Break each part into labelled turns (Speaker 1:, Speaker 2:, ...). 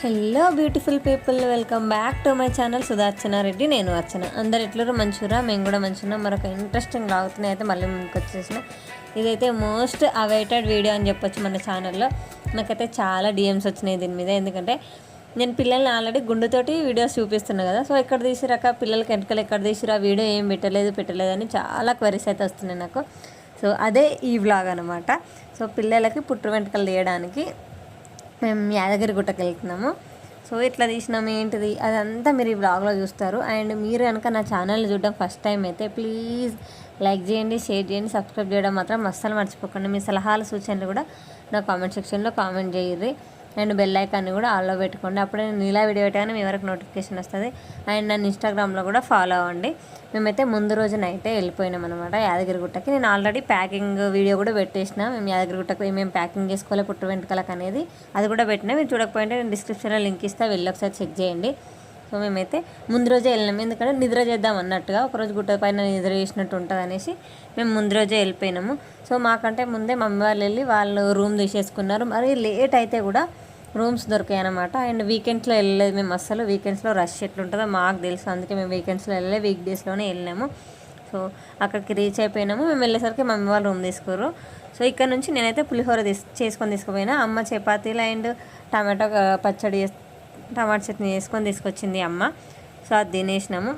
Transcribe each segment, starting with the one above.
Speaker 1: Hello beautiful people welcome back to my channel Sudharchana Reddy నేను అర్చన. అందరు ఎట్లరు మంచురా? మేము కూడా మంచిగా మరొక ఇంట్రెస్టింగ్ లాగుతున్నాయి అయితే మళ్ళీ ముందుకు వచ్చేసిన. ఇదైతే మోస్ట్ అవైటెడ్ వీడియో అని చెప్పొచ్చు మన ఛానల్లో నాకైతే చాలా డిఎమ్స్ వచ్చినాయి దీని మీద. ఎందుకంటే నేను పిల్లల్ని ఆల్రెడీ గుండుతోటి వీడియోస్ చూపిస్తున్నా కదా. సో ఎక్కడ తీసిరాక పిల్లలకి వెంటకలు ఎక్కడ తీసిరా? వీడియో ఏం పెట్టలేదు పెట్టలేదు అని చాలా క్వరీస్ అయితే వస్తున్నాయి నాకు. సో అదే ఈ వ్లాగ్ అనమాట సో పిల్లలకి పుట్టు వెంటకలు తీయడానికి మేము యాదగిరి గుట్టకి వెళ్తున్నాము. సో ఇట్లా తీసినాము. ఏంటిది? అదంతా మీరు ఈ బ్లాగ్లో చూస్తారు. అండ్ మీరు కనుక నా ఛానల్ చూడడం ఫస్ట్ టైం అయితే ప్లీజ్ లైక్ చేయండి షేర్ చేయండి సబ్స్క్రైబ్ చేయడం మాత్రం అస్సలు మర్చిపోకండి. మీ సలహాలు సూచనలు కూడా నా కామెంట్ సెక్షన్లో కామెంట్ చేయర్రి అండ్ బెల్ ఐకాన్ని కూడా ఆల్లో పెట్టుకోండి. అప్పుడే నేను ఇలా వీడియో పెట్టగానే మీ వరకు నోటిఫికేషన్ వస్తుంది. అండ్ నన్ను ఇన్స్టాగ్రామ్లో కూడా ఫాలో అవ్వండి. మేమైతే ముందు రోజు నైటే వెళ్ళిపోయినాం అనమాట యాదగిరిగుట్టకి. నేను ఆల్రెడీ ప్యాకింగ్ వీడియో కూడా పెట్టేసిన. మేము యాదగిరిగుట్టకు ఏమేమి ప్యాకింగ్ చేసుకోవాలి పుట్టు వెంట్రుకలకు అనేది. అది కూడా పెట్టినా. మీరు చూడకపోయింటే నేను డిస్క్రిప్షన్లో లింక్ ఇస్తా. వెళ్ళి ఒకసారి చెక్ చేయండి. సో మేమైతే ముందు రోజే వెళ్ళినాం. ఎందుకంటే నిద్ర చేద్దాం అన్నట్టుగా ఒకరోజు గుట్ట పైన నిద్ర చేసినట్టు ఉంటుంది అనేసి మేము ముందు రోజే వెళ్ళిపోయినాము. సో మాకంటే ముందే మమ్మీ వాళ్ళు వెళ్ళి వాళ్ళు రూమ్ తీసేసుకున్నారు. మరి లేట్ అయితే కూడా రూమ్స్ దొరికాయి అనమాట అండ్ వీకెండ్స్లో వెళ్ళలేదు మేము అస్సలు. వీకెండ్స్లో రష్ ఎట్లుంటుందో మాకు తెలుసు. అందుకే మేము వీకెండ్స్లో వెళ్ళలే వీక్ డేస్లోనే వెళ్ళినాము. సో అక్కడికి రీచ్ అయిపోయినాము. మేము వెళ్ళేసరికి మమ్మీ వాళ్ళు రూమ్ తీసుకోరు సో ఇక్కడ నుంచి నేనైతే పులిహోర తీసు చేసుకొని తీసుకుపోయినా. అమ్మ చపాతీలు అండ్ టమాటో పచ్చడి టమాటా చట్నీ చేసుకొని తీసుకొచ్చింది అమ్మ. సో అది తినేసినాము.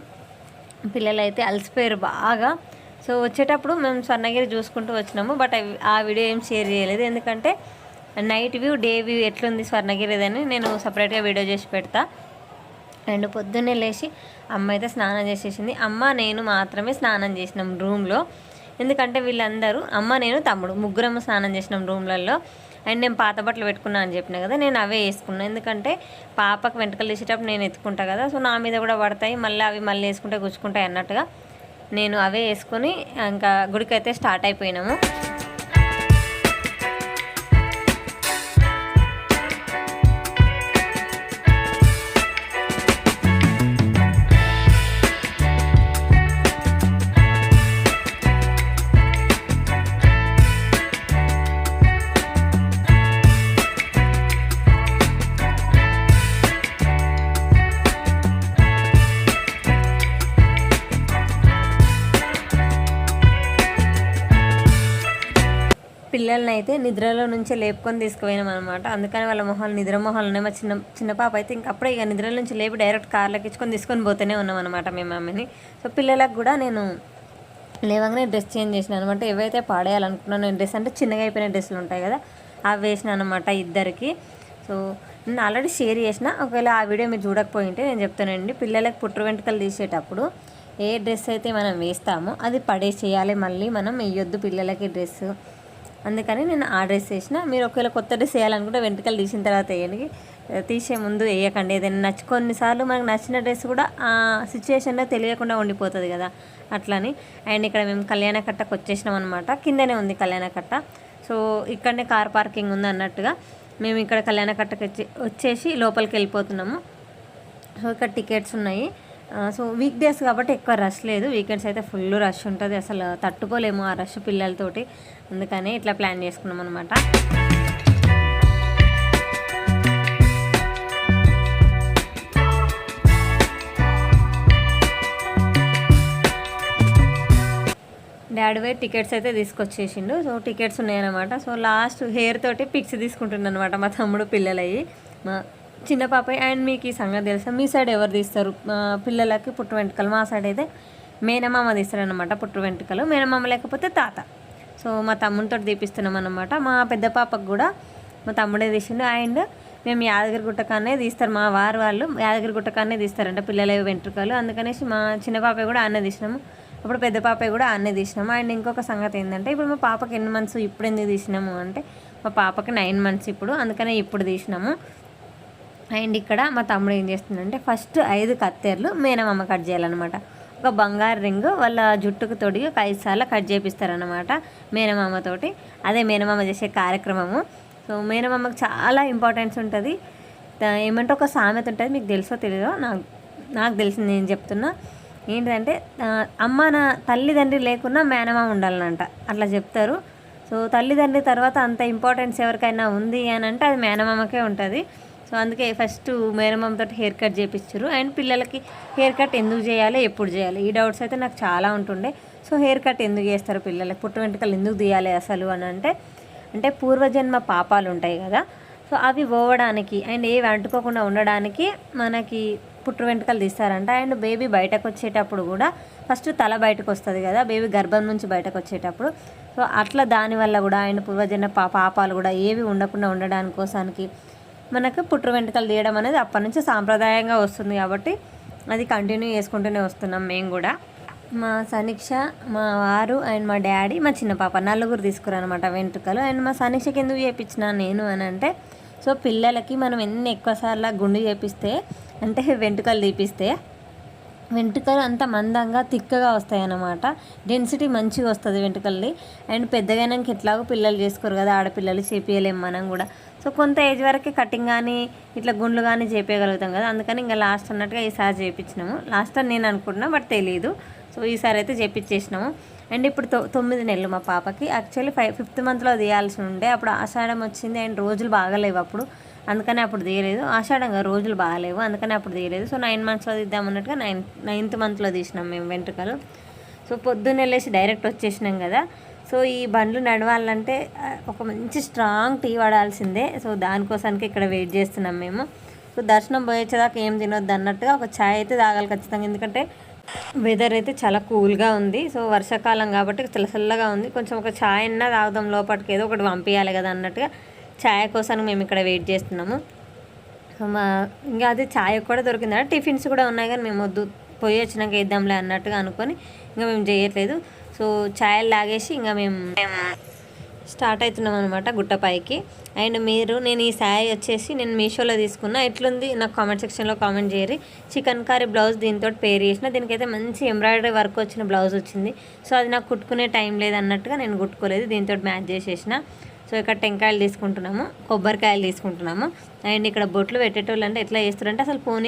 Speaker 1: పిల్లలు అయితే అలసిపోయారు బాగా. సో వచ్చేటప్పుడు మేము స్వర్ణగిరి చూసుకుంటూ వచ్చినాము. బట్ అవి- ఆ వీడియో ఏం షేర్ చేయలేదు. ఎందుకంటే నైట్ వ్యూ డే వ్యూ ఎట్లుంది స్వర్ణగిరిదని నేను సపరేట్గా వీడియో చేసి పెడతా. అండ్ పొద్దున్నే లేచి అమ్మ అయితే స్నానం చేసేసింది. అమ్మ నేను మాత్రమే స్నానం చేసినాం రూమ్లో. ఎందుకంటే వీళ్ళందరూ అమ్మ నేను తమ్ముడు ముగ్గురం స్నానం చేసినాం రూమ్లలో. అండ్ నేను పాత బట్టలు పెట్టుకున్నా అని చెప్పిన కదా నేను అవే వేసుకున్నాను ఎందుకంటే పాపకు వెంటకలు తీసేటప్పుడు నేను ఎత్తుకుంటా కదా సో నా మీద కూడా పడతాయి. మళ్ళీ అవి మళ్ళీ వేసుకుంటే గుచ్చుకుంటాయి అన్నట్టుగా నేను అవే వేసుకొని ఇంకా గుడికి అయితే స్టార్ట్ అయిపోయినాము. పిల్లల్ని అయితే నిద్రలో నుంచే లేపుకొని తీసుకుపోయినాం అనమాట అందుకని వాళ్ళ మొహాలు నిద్ర మొహాలు ఉన్నాయి మా చిన్న చిన్న పాప అయితే ఇంక అప్పుడే ఇక నిద్ర నుంచి లేపి డైరెక్ట్ కార్లోకి ఇచ్చుకొని తీసుకొని పోతూనే ఉన్నాం అనమాట మేము మమ్మీని. సో పిల్లలకు కూడా నేను లేవగానే డ్రెస్ చేంజ్ చేసిన అనమాట ఏవైతే పాడేయాలనుకున్నాను డ్రెస్ అంటే చిన్నగా అయిపోయిన డ్రెస్సులు ఉంటాయి కదా అవి వేసిన అనమాట ఇద్దరికి. సో నేను ఆల్రెడీ షేర్ చేసిన. ఒకవేళ ఆ వీడియో మీరు చూడకపోయింటే నేను చెప్తానండి. పిల్లలకు పుట్టు వెంట్రుకలు తీసేటప్పుడు ఏ డ్రెస్ అయితే మనం వేస్తామో అది పడేసేయాలి. మళ్ళీ మనం వేయొద్దు పిల్లలకి డ్రెస్ అందుకని నేను ఆ డ్రెస్ వేసిన. మీరు ఒకవేళ కొత్త డ్రెస్ వేయాలనుకుంటే వెంట్రుకలు తీసిన తర్వాత వేయండి. తీసే ముందు వేయకండి. ఏదైనా నచ్చి కొన్నిసార్లు మనకు నచ్చిన డ్రెస్ కూడా ఆ సిచ్యువేషన్లో తెలియకుండా ఉండిపోతుంది కదా. అట్లని. అండ్ ఇక్కడ మేము కళ్యాణ కట్టకు వచ్చేసినాం అనమాట కిందనే ఉంది కళ్యాణ కట్ట సో ఇక్కడనే కార్ పార్కింగ్ ఉంది అన్నట్టుగా మేము ఇక్కడ కళ్యాణ కట్టకు వచ్చి వచ్చేసి లోపలికి వెళ్ళిపోతున్నాము. సో ఇక్కడ టికెట్స్ ఉన్నాయి. సో వీక్ డేస్ కాబట్టి ఎక్కువ రష్ లేదు. వీకెండ్స్ అయితే ఫుల్ రష్ ఉంటుంది. అసలు తట్టుకోలేము ఆ రష్ పిల్లలతోటి. అందుకని ఇట్లా ప్లాన్ చేసుకున్నాం అనమాట డాడీ వే టికెట్స్ అయితే తీసుకొచ్చేసిండు. సో టికెట్స్ ఉన్నాయన్నమాట సో లాస్ట్ హెయిర్ తోటి పిక్స్ తీసుకుంటుండ అనమాట మా తమ్ముడు పిల్లలయ్యి మా చిన్న పాప అండ్ మీకు ఈ సంగతి తెలుసా? మీ సైడ్ ఎవరు తీస్తారు? పిల్లలకి పుట్టు వెంట్రుకలు మా సైడ్ అయితే మేనమామ తీస్తారనమాట పుట్టు వెంట్రుకలు. మేనమామ లేకపోతే తాత. సో మా తమ్ముడితో తీపిస్తున్నాం అనమాట మా పెద్ద పాపకు కూడా మా తమ్ముడే తీసిండు. అండ్ మేము యాదగిరి గుట్టకానే తీస్తారు. మా వారు వాళ్ళు యాదగిరి గుట్టకానే తీస్తారంట పిల్లల వెంట్రుకలు. అందుకనేసి మా చిన్న పాప కూడా అన్నే తీసినాము. అప్పుడు పెద్ద పాప కూడా అన్నే తీసినాము. అండ్ ఇంకొక సంగతి ఏంటంటే ఇప్పుడు మా పాపకి ఎన్ని మంత్స్ ఇప్పుడు ఎందుకు తీసినాము అంటే మా పాపకి నైన్ మంత్స్ ఇప్పుడు. అందుకనే ఇప్పుడు తీసినాము. అండ్ ఇక్కడ మా తమ్ముడు ఏం చేస్తుందంటే ఫస్ట్ ఐదు కత్తెర్లు మేనమామ కట్ చేయాలన్నమాట. ఒక బంగారు రింగ్ వాళ్ళ జుట్టుకు తొడిగి ఒక ఐదు సార్లు కట్ చేపిస్తారనమాట మేనమామతోటి. అదే మేనమామ చేసే కార్యక్రమము. సో మేనమామకు చాలా ఇంపార్టెన్స్ ఉంటుంది. ఏమంటే ఒక సామెత ఉంటుంది మీకు తెలుసో తెలియదో నాకు నాకు తెలిసింది నేను చెప్తున్నా. ఏంటంటే అమ్మ నా తల్లిదండ్రి లేకున్నా మేనమామ ఉండాలనంట అట్లా చెప్తారు. సో తల్లిదండ్రి తర్వాత అంత ఇంపార్టెన్స్ ఎవరికైనా ఉంది అని అంటే అది మేనమామకే ఉంటుంది. సో అందుకే ఫస్ట్ మేనమామ తోటి హెయిర్ కట్ చేయించారు అండ్ పిల్లలకి హెయిర్ కట్ ఎందుకు చేయాలి ఎప్పుడు చేయాలి? ఈ డౌట్స్ అయితే నాకు చాలా ఉంటుండే. సో హెయిర్ కట్ ఎందుకు చేస్తారు పిల్లలకి? పుట్టు వెంట్రుకలు ఎందుకు తీయాలి అసలు అని అంటే అంటే పూర్వజన్మ పాపాలు ఉంటాయి కదా. సో అవి పోవడానికి అండ్ ఏవి అంటుకోకుండా ఉండడానికి మనకి పుట్టు వెంట్రుకలు తీస్తారంట. అండ్ బేబీ బయటకు వచ్చేటప్పుడు కూడా ఫస్ట్ తల బయటకు వస్తుంది కదా బేబీ గర్భం నుంచి బయటకు వచ్చేటప్పుడు. సో అట్లా దానివల్ల కూడా అండ్ పూర్వజన్మ పాపాలు కూడా ఏవి ఉండకుండా ఉండడానికి కోసానికి మనకు పుట్టు వెంట్రుకలు తీయడం అనేది అప్పటి నుంచి సాంప్రదాయంగా వస్తుంది కాబట్టి అది కంటిన్యూ చేసుకుంటూనే వస్తున్నాం మేము కూడా. మా సనీక్ష మా వారు అండ్ మా డాడీ మా చిన్న పాప నలుగురు తీసుకురనమాట వెంట్రుకలు. అండ్ మా సనీక్షకి ఎందుకు చేయించిన నేను అని అంటే సో పిల్లలకి మనం ఎన్ని ఎక్కువసార్లు గుండు చేపిస్తే అంటే వెంట్రుకలు తీపిస్తే వెంట్రుకలు అంత మందంగా తిక్కగా వస్తాయి అన్నమాట డెన్సిటీ మంచిగా వస్తుంది వెంట్రుకల్ని అండ్ పెద్దగైనాక ఎట్లాగో పిల్లలు చేసుకోరు కదా ఆడపిల్లలు చేపియలేము మనం కూడా. సో కొంత ఏజ్ వరకు కటింగ్ కానీ ఇట్లా గుండ్లు కానీ చేపించగలుగుతాం కదా. అందుకని ఇంకా లాస్ట్ అన్నట్టుగా ఈసారి చేయించినాము లాస్ట్ అని నేను అనుకుంటున్నా బట్ తెలియదు సో ఈసారి అయితే చేపించేసినాము అండ్ ఇప్పుడు తొ తొమ్మిది నెలలు మా పాపకి. యాక్చువల్లీ ఫైవ్ ఫిఫ్త్ మంత్లో తీయాల్సి ఉండే. అప్పుడు ఆషాఢం వచ్చింది అండ్ రోజులు బాగలేవు అప్పుడు. అందుకని అప్పుడు తీయలేదు. ఆషాఢంగా రోజులు బాగాలేవు. అందుకని అప్పుడు తీయలేదు. సో నైన్ మంత్స్లో తీద్దామన్నట్టుగా నైన్ నైన్త్ మంత్లో తీసినాం మేము వెంట్రుకలు. సో పొద్దున్న వెళ్ళేసి డైరెక్ట్ వచ్చేసినాం కదా. సో ఈ బండ్లు నడవాలంటే ఒక మంచి స్ట్రాంగ్ టీ వాడాల్సిందే. సో దానికోసానికి ఇక్కడ వెయిట్ చేస్తున్నాం మేము. సో దర్శనం పోయేచ్చేదాకా ఏం తినొద్దు అన్నట్టుగా ఒక ఛాయ్ అయితే తాగాలి ఖచ్చితంగా. ఎందుకంటే వెదర్ అయితే చాలా కూల్గా ఉంది. సో వర్షాకాలం కాబట్టి చల్ల చల్లగా ఉంది. కొంచెం ఒక ఛాయ్ అన్నా తాగుదాం లోపలికి ఏదో ఒకటి పంపించాలి కదా అన్నట్టుగా ఛాయ్ కోసం మేము ఇక్కడ వెయిట్ చేస్తున్నాము. మా ఇంకా అది ఛాయ్ కూడా దొరికిందా. టిఫిన్స్ కూడా ఉన్నాయి కానీ మేము వద్దు. పోయి వచ్చినాక వేద్దాంలే అన్నట్టుగా అనుకొని ఇంకా మేము చేయట్లేదు. సో ఛాయలు లాగేసి ఇంకా మేము స్టార్ట్ అవుతున్నాం అనమాట గుట్టపైకి అండ్ మీరు నేను ఈ శారీ వచ్చేసి నేను మీషోలో తీసుకున్నా. ఎట్లుంది? నాకు కామెంట్ సెక్షన్లో కామెంట్ చేయరి చికెన్ కర్రీ బ్లౌజ్ దీంతో పేర్ చేసిన. దీనికైతే మంచి ఎంబ్రాయిడరీ వర్క్ వచ్చిన బ్లౌజ్ వచ్చింది. సో అది నాకు కుట్టుకునే టైం లేదన్నట్టుగా నేను కుట్టుకోలేదు. దీంతో మ్యాచ్ చేసేసిన. సో ఇక్కడ టెంకాయలు తీసుకుంటున్నాము కొబ్బరికాయలు తీసుకుంటున్నాము. అండ్ ఇక్కడ బొట్లు పెట్టేటోళ్ళు అంటే ఎట్లా చేస్తారంటే అసలు ఫోన్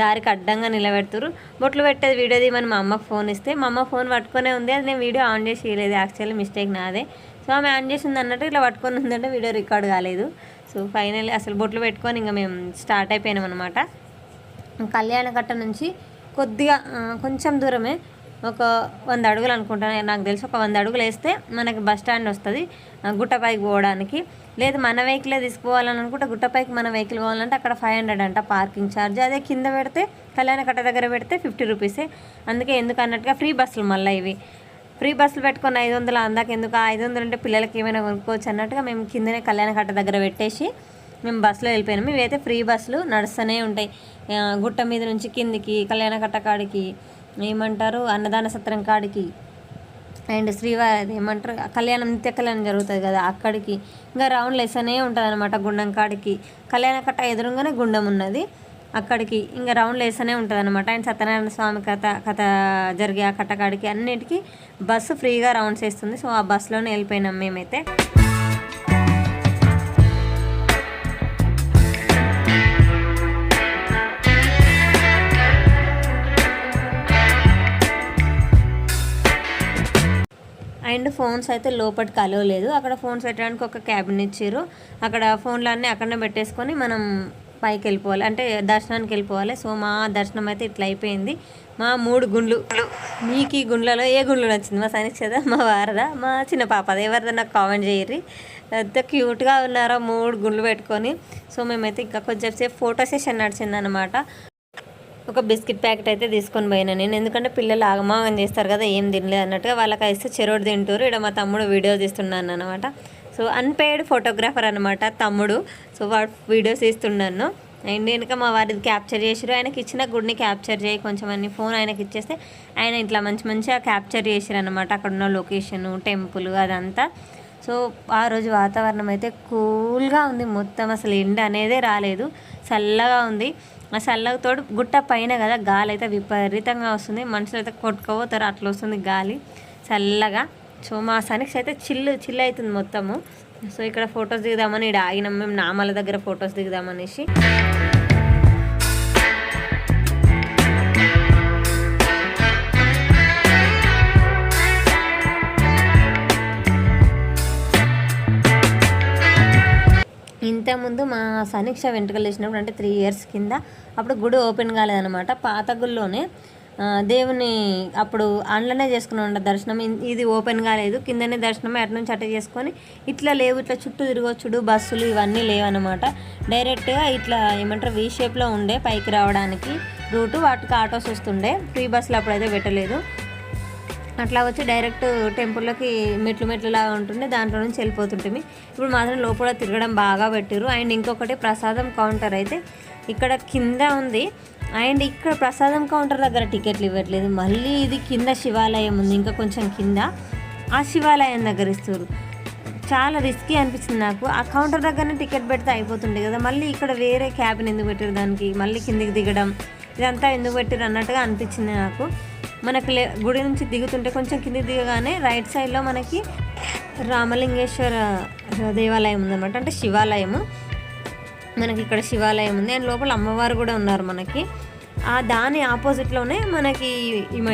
Speaker 1: దారికి అడ్డంగా నిలబెడతారు బొట్లు పెట్టేది వీడియో తీయమని మా అమ్మకు ఫోన్ ఇస్తే మా అమ్మ ఫోన్ పట్టుకునే ఉంది అది నేను వీడియో ఆన్ చేసి ఇవ్వలేదు యాక్చువల్లీ మిస్టేక్ నాదే. సో ఆమె ఆన్ చేసింది అన్నట్టు ఇట్లా పట్టుకొని ఉందంటే వీడియో రికార్డ్ కాలేదు. సో ఫైనల్లీ అసలు బొట్లు పెట్టుకొని ఇంకా మేము స్టార్ట్ అయిపోయినాం అనమాట కళ్యాణకట్ట నుంచి కొద్దిగా కొంచెం దూరమే. ఒక వంద అడుగులు అనుకుంటాను నాకు తెలిసి ఒక వంద అడుగులు వేస్తే మనకి బస్ స్టాండ్ వస్తుంది గుట్టపైకి పోవడానికి. లేదు మన వెహికలే తీసుకుపోవాలని అనుకుంటే గుట్టపైకి మన వెహికల్ పోవాలంటే అక్కడ ఫైవ్ హండ్రెడ్ అంట పార్కింగ్ ఛార్జ్. అదే కింద పెడితే కళ్యాణ కట్ట దగ్గర పెడితే ఫిఫ్టీ రూపీసే. అందుకే ఎందుకు అన్నట్టుగా ఫ్రీ బస్సులు మళ్ళీ ఇవి. ఫ్రీ బస్సులు పెట్టుకుని ఐదు వందలు అందాక ఎందుకు? ఆ ఐదు వందలు అంటే పిల్లలకి ఏమైనా కొనుక్కోవచ్చు అన్నట్టుగా మేము కిందనే కళ్యాణకట్ట దగ్గర పెట్టేసి మేము బస్సులో వెళ్ళిపోయినాము ఇవైతే ఫ్రీ బస్సులు నడుస్తూనే ఉంటాయి. గుట్ట మీద నుంచి కిందికి కళ్యాణ కట్ట కాడికి ఏమంటారు? అన్నదాన సత్రం కాడికి అండ్ శ్రీవారి అది ఏమంటారు? కళ్యాణం నిత్య కళ్యాణం జరుగుతుంది కదా అక్కడికి. ఇంకా రౌండ్ లెసనే ఉంటుంది అనమాట గుండం కాడికి. కళ్యాణకట్ట ఎదురుగానే గుండం ఉన్నది అక్కడికి. ఇంకా రౌండ్ లేసనే ఉంటుంది అనమాట అండ్ సత్యనారాయణ స్వామి కథ కథ జరిగే ఆ కట్టకాడికి అన్నిటికీ బస్సు ఫ్రీగా రౌండ్స్ వేస్తుంది. సో ఆ బస్సులోనే వెళ్ళిపోయినాం మేమైతే. అండ్ ఫోన్స్ అయితే లోపలికి కలవలేదు అక్కడ ఫోన్స్ పెట్టడానికి ఒక క్యాబిన్ ఇచ్చారు అక్కడ ఫోన్లు అన్నీ అక్కడనే పెట్టేసుకొని మనం పైకి వెళ్ళిపోవాలి. అంటే దర్శనానికి వెళ్ళిపోవాలి. సో మా దర్శనం అయితే ఇట్లా అయిపోయింది. మా మూడు గుండ్లు. మీకు ఈ గుండ్లలో ఏ గుండ్లు నచ్చింది? మా సైనిక్ మా వారదా? మా చిన్న పాపదా? ఎవరిదా నాకు కామెంట్ చేయర్రి. ఎంత క్యూట్గా ఉన్నారో మూడు గుండ్లు పెట్టుకొని. సో మేమైతే ఇంకా కొంచెం సేపు ఫోటో సెషన్ నడిచిందనమాట ఒక బిస్కెట్ ప్యాకెట్ అయితే తీసుకొని పోయినా నేను. ఎందుకంటే పిల్లలు ఆగమాగం చేస్తారు కదా ఏం తినలేదు అన్నట్టుగా వాళ్ళకి అయితే చెరోడు తింటారు. ఇక్కడ మా తమ్ముడు వీడియో తీస్తున్నాను అనమాట సో అన్పెయిడ్ ఫోటోగ్రాఫర్ అనమాట తమ్ముడు. సో వాడు వీడియోస్ తీస్తున్నాను. అండ్ వెనుక మా వారిది క్యాప్చర్ చేసిరు ఆయనకి ఇచ్చిన గుడిని క్యాప్చర్ చేయి కొంచెం అన్ని ఫోన్ ఆయనకి ఇచ్చేస్తే ఆయన ఇట్లా మంచి మంచిగా క్యాప్చర్ చేసిరు అనమాట అక్కడ ఉన్న లొకేషన్ టెంపుల్ అదంతా. సో ఆ రోజు వాతావరణం అయితే కూల్గా ఉంది. మొత్తం అసలు ఎండ అనేదే రాలేదు. చల్లగా ఉంది. ఆ చల్లగా తోడు గుట్ట పైన కదా గాలి అయితే విపరీతంగా వస్తుంది. మనుషులు అయితే కొట్టుకోపోతారు. అట్లా వస్తుంది గాలి చల్లగా. సో మా సనిక్స్ అయితే చిల్లు చిల్లు అవుతుంది మొత్తము. సో ఇక్కడ ఫొటోస్ దిగుదామని ఇక్కడ ఆగినాం. మేము నామాల దగ్గర ఫొటోస్ దిగుదామనేసి. ఇంతకుముందు మా సమీక్ష వెంట్రుకలు వేసినప్పుడు అంటే త్రీ ఇయర్స్ కింద అప్పుడు గుడి ఓపెన్ కాలేదనమాట పాత గుళ్ళోనే దేవుని అప్పుడు అందులోనే చేసుకుని ఉండే దర్శనం. ఇది ఓపెన్ కాలేదు. కిందనే దర్శనం అటు నుంచి అటు చేసుకొని ఇట్లా లేవు ఇట్లా చుట్టూ తిరగొచ్చుడు బస్సులు ఇవన్నీ లేవన్నమాట. డైరెక్ట్గా ఇట్లా ఏమంటారు వీ షేప్లో ఉండే పైకి రావడానికి రూటు వాటికి ఆటోస్ వస్తుండే. ఫ్రీ బస్సులు అప్పుడైతే పెట్టలేదు. అట్లా వచ్చి డైరెక్ట్ టెంపుల్లోకి మెట్లు మెట్లు లాగా ఉంటుండే దాంట్లో నుంచి వెళ్ళిపోతుంటుంది ఇప్పుడు మాత్రం లోపల తిరగడం బాగా పెట్టారు అండ్ ఇంకొకటి ప్రసాదం కౌంటర్ అయితే ఇక్కడ కింద ఉంది. అండ్ ఇక్కడ ప్రసాదం కౌంటర్ దగ్గర టికెట్లు ఇవ్వట్లేదు. మళ్ళీ ఇది కింద శివాలయం ఉంది ఇంకా కొంచెం కింద. ఆ శివాలయం దగ్గర ఇస్తారు చాలా రిస్కీ అనిపించింది నాకు. ఆ కౌంటర్ దగ్గరనే టికెట్ పెడితే అయిపోతుండే కదా. మళ్ళీ ఇక్కడ వేరే క్యాబిన్ ఎందుకు పెట్టారు దానికి? మళ్ళీ కిందికి దిగడం ఇదంతా ఎందుకు పెట్టారు అన్నట్టుగా అనిపించింది నాకు. మనకి లే గుడి నుంచి దిగుతుంటే కొంచెం కింద దిగగానే రైట్ సైడ్లో మనకి రామలింగేశ్వర దేవాలయం ఉందన్నమాట. అంటే శివాలయము. మనకి ఇక్కడ శివాలయం ఉంది. అండ్ లోపల అమ్మవారు కూడా ఉన్నారు మనకి. ఆ దాని ఆపోజిట్లోనే మనకి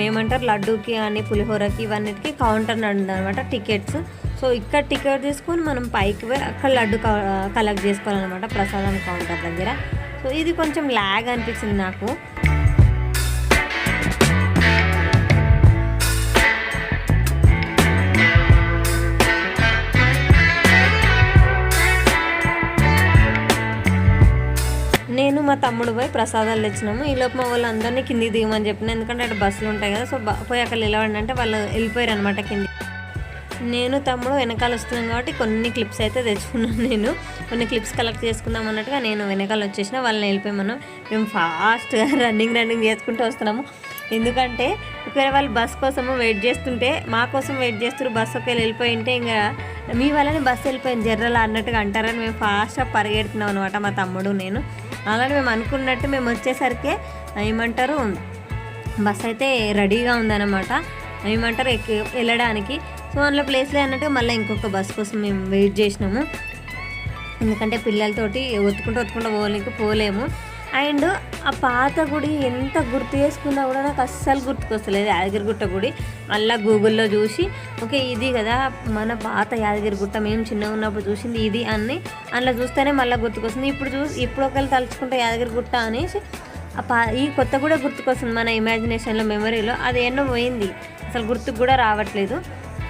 Speaker 1: ఏమంటారు? లడ్డూకి కానీ పులిహోరకి ఇవన్నిటికీ కౌంటర్ అనమాట టికెట్స్. సో ఇక్కడ టికెట్ తీసుకొని మనం పైకి పోయి అక్కడ లడ్డు కలెక్ట్ చేసుకోవాలన్నమాట ప్రసాదం కౌంటర్ దగ్గర. సో ఇది కొంచెం ల్యాగ్ అనిపించింది నాకు. నేను మా తమ్ముడు పోయి ప్రసాదాలు తెచ్చినాము. ఈ లోపు మా వాళ్ళు అందరినీ కిందికి దిగమని చెప్పిన ఎందుకంటే అక్కడ బస్సులు ఉంటాయి కదా సో బ- పోయి అక్కడ నిలవండి అంటే వాళ్ళు వెళ్ళిపోయారు అనమాట కింది. నేను తమ్ముడు వెనకాల వస్తున్నాం కాబట్టి కొన్ని క్లిప్స్ అయితే తెచ్చుకున్నాను నేను. కొన్ని క్లిప్స్ కలెక్ట్ చేసుకుందాం అన్నట్టుగా నేను వెనకాల వచ్చేసిన వాళ్ళని వెళ్ళిపోయామను మేము ఫాస్ట్గా రన్నింగ్ రన్నింగ్ చేసుకుంటూ వస్తున్నాము. ఎందుకంటే ఒకవేళ వాళ్ళు బస్ కోసము వెయిట్ చేస్తుంటే మా కోసం వెయిట్ చేస్తారు బస్ ఒకవేళ వెళ్ళిపోయి ఉంటే ఇంకా మీ వల్లనే బస్సు వెళ్ళిపోయింది జర్రలా అన్నట్టుగా అంటారని మేము ఫాస్ట్గా పరిగెడుతున్నాం అనమాట మా తమ్ముడు నేను. అలానే మేము అనుకున్నట్టు మేము వచ్చేసరికి ఏమంటారు బస్ అయితే రెడీగా ఉందన్నమాట. ఏమంటారు ఎక్కి వెళ్ళడానికి. సో అందులో ప్లేస్లే అన్నట్టు మళ్ళీ ఇంకొక బస్ కోసం మేము వెయిట్ చేసినాము. ఎందుకంటే పిల్లలతోటి ఒత్తుకుంటూ ఒత్తుకుంటూ పోలేక పోలేము. అండ్ ఆ పాత గుడి ఎంత గుర్తు చేసుకున్నా కూడా నాకు అస్సలు గుర్తుకొస్తలేదు యాదగిరిగుట్ట గుడి. మళ్ళీ గూగుల్లో చూసి ఓకే ఇది కదా మన పాత యాదగిరిగుట్ట మేము చిన్నగా ఉన్నప్పుడు చూసింది ఇది అని అందులో చూస్తేనే మళ్ళీ గుర్తుకొస్తుంది. ఇప్పుడు చూసి ఇప్పుడు ఒకవేళ తలుచుకుంటే యాదగిరిగుట్ట అనేసి ఆ పా ఈ కొత్త కూడా గుర్తుకొస్తుంది మన ఇమాజినేషన్లో మెమరీలో అది ఎన్నో పోయింది. అసలు గుర్తుకు కూడా రావట్లేదు.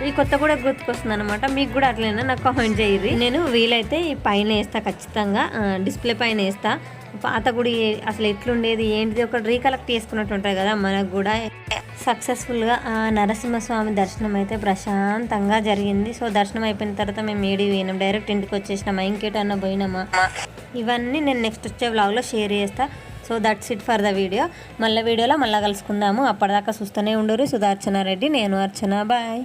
Speaker 1: ఈ కొత్త కూడా గుర్తుకొస్తుంది అనమాట మీకు కూడా అట్లైనా నాకు కామెంట్ చేయరు నేను వీలైతే ఈ పైన వేస్తా ఖచ్చితంగా. డిస్ప్లే పైన వేస్తా. పాత గుడి అసలు ఎట్లుండేది ఏంటిది ఒక రీకలెక్ట్ చేసుకున్నట్టు ఉంటుంది కదా మనకు కూడా సక్సెస్ఫుల్గా ఆ నరసింహస్వామి దర్శనం అయితే ప్రశాంతంగా జరిగింది. సో దర్శనం అయిపోయిన తర్వాత మేము ఏడి పోయినాం. డైరెక్ట్ ఇంటికి వచ్చేసినామా ఇంకేటన్నా పోయినామా? ఇవన్నీ నేను నెక్స్ట్ వచ్చే వ్లాగ్లో షేర్ చేస్తా. So that's it for the video మళ్ళీ వీడియోలో మళ్ళీ కలుసుకుందాము. అప్పటిదాకా చూస్తూనే ఉండరు సుధార్చన రెడ్డి నేను అర్చన. బాయ్